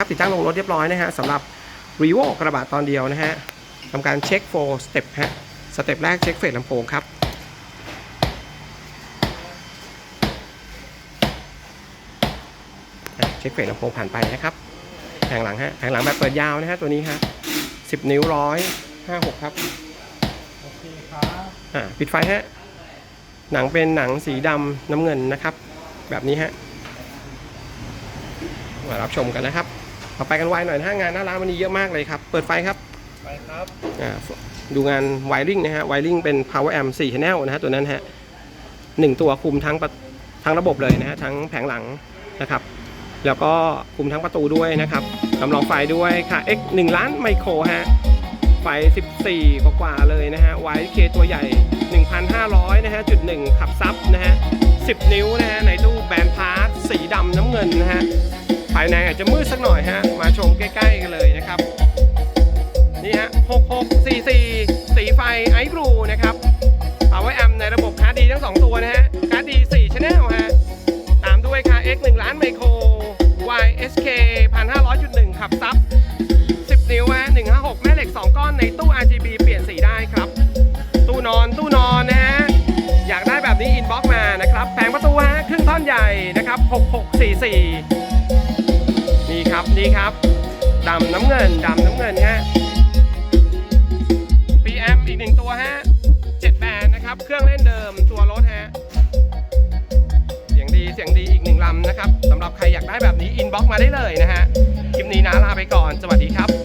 ครับติดตั้งลงรถเรียบร้อยนะฮะสำหรับ r e v o กระบะตอนเดียวนะฮะทำการเช็ค4 step ฮะสเต็ปแรกเช็คเฟสลำโพงครับอะเช็คเฟสลำโพงผ่านไปนะครับแผงหลังฮะแผงหลังแบบเปิดยาวนะฮะตัวนี้ฮะ10นิ้วร้อยห้าหกครับโอเคครับอ่าปิดไฟฮะหนังเป็นหนังสีดำน้ำเงินนะครับ แบบนี้ฮะมารับชมกันนะครับ ต่อไปกันไวหน่อยนะฮะงานหน้าร้านวันนี้เยอะมากเลยครับ เปิดไฟครับไปครับอ่าดูงานไวริงนะฮะไวริงเป็น power amp 4 channel นะฮะตัวนั้นฮะหนึ่งตัวคุมทั้งประทั้งระบบเลยนะฮะทั้งแผงหลังนะครับ แล้วก็คุมทั้งประตูด้วยนะครับลำลองไฟด้วยค่ะ X 1ล้านไมโครฮะไฟ 14 กว่าๆเลยนะฮะ YK ตัวใหญ่ 1,500นะฮะจุดหนึ่งขับซับนะฮะ10 นิ้วนะฮะในตู้แบนพาร์ทสีดำน้ำเงินนะฮะภายในอาจจะมืดสักหน่อยฮะ มาชมใกล้ๆกันเลยนะครับ นี่ฮะ 6644 สีไฟไอบลูนะครับ Power Amp ในระบบคาร์ดีทั้ง 2 ตัวนะฮะ คาร์ดี4 Channel ฮะ ตามด้วยคา X 1ล้านไมโคร YSK 1,500.1 ขับซับ 10 นิ้วฮะ 156 แม่เหล็ก 2 ก้อนในตู้ RGB เปลี่ยนสีได้ครับ ตู้นอน ตู้นอนนะฮะ อยากได้แบบนี้อินบ็อกมานะครับ แผงประตูฮะ ครึ่งท่อนใหญ่นะครับ 6644นี่ ครับนี่ครับดำน้ำเงินดำน้ำเงินฮะ PM อีกหนึ่งตัวฮะ7แบรนด์นะครับ เครื่องเล่นเดิมตัวรถฮะ เสียงดีเสียงดีอีกหนึ่งลำนะครับสำหรับใครอยากได้แบบนี้อินบ็อกมาได้เลยนะฮะ คลิปนี้นะลาไปก่อน สวัสดีครับ